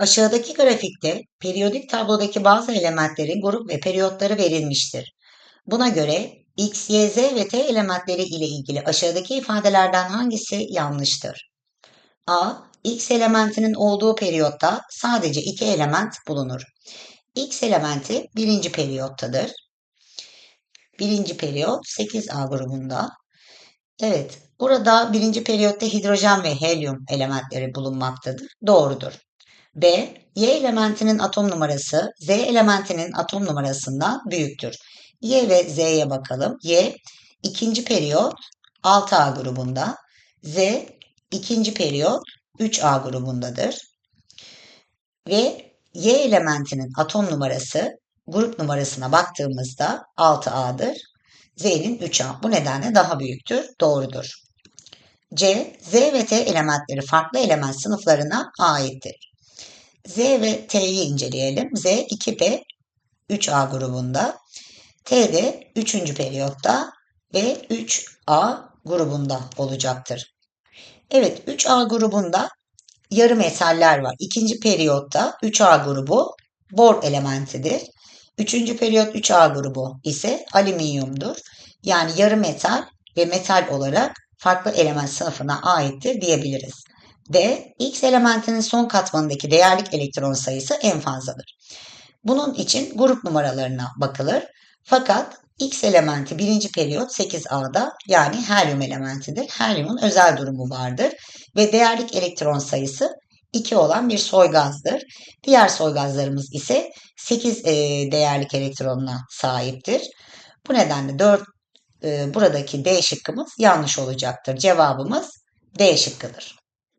Aşağıdaki grafikte periyodik tablodaki bazı elementlerin grup ve periyotları verilmiştir. Buna göre X, Y, Z ve T elementleri ile ilgili aşağıdaki ifadelerden hangisi yanlıştır? A. X elementinin olduğu periyotta sadece iki element bulunur. X elementi birinci periyottadır. Birinci periyot 8A grubunda. Evet, burada birinci periyotta hidrojen ve helyum elementleri bulunmaktadır. Doğrudur. B. Y elementinin atom numarası Z elementinin atom numarasından büyüktür. Y ve Z'ye bakalım. Y ikinci periyot 6A grubunda. Z ikinci periyot 3A grubundadır. Ve Y elementinin atom numarası grup numarasına baktığımızda 6A'dır. Z'nin 3A. Bu nedenle daha büyüktür. Doğrudur. C. Z ve T elementleri farklı element sınıflarına aittir. Z ve T'yi inceleyelim. Z 2P 3A grubunda. T de 3. periyotta ve 3A grubunda olacaktır. Evet 3A grubunda yarı metaller var. İkinci periyotta 3A grubu bor elementidir. Üçüncü periyot 3A grubu ise alüminyumdur. Yani yarı metal ve metal olarak farklı element sınıfına aittir diyebiliriz. D. X elementinin son katmanındaki değerlik elektron sayısı en fazladır. Bunun için grup numaralarına bakılır. Fakat X elementi birinci periyot 8A'da yani helyum elementidir. Helyumun özel durumu vardır ve değerlik elektron sayısı 2 olan bir soy gazdır. Diğer soy gazlarımız ise 8 e, değerlik elektronuna sahiptir. Bu nedenle 4 e, buradaki D şıkkımız yanlış olacaktır. Cevabımız D şıkkıdır.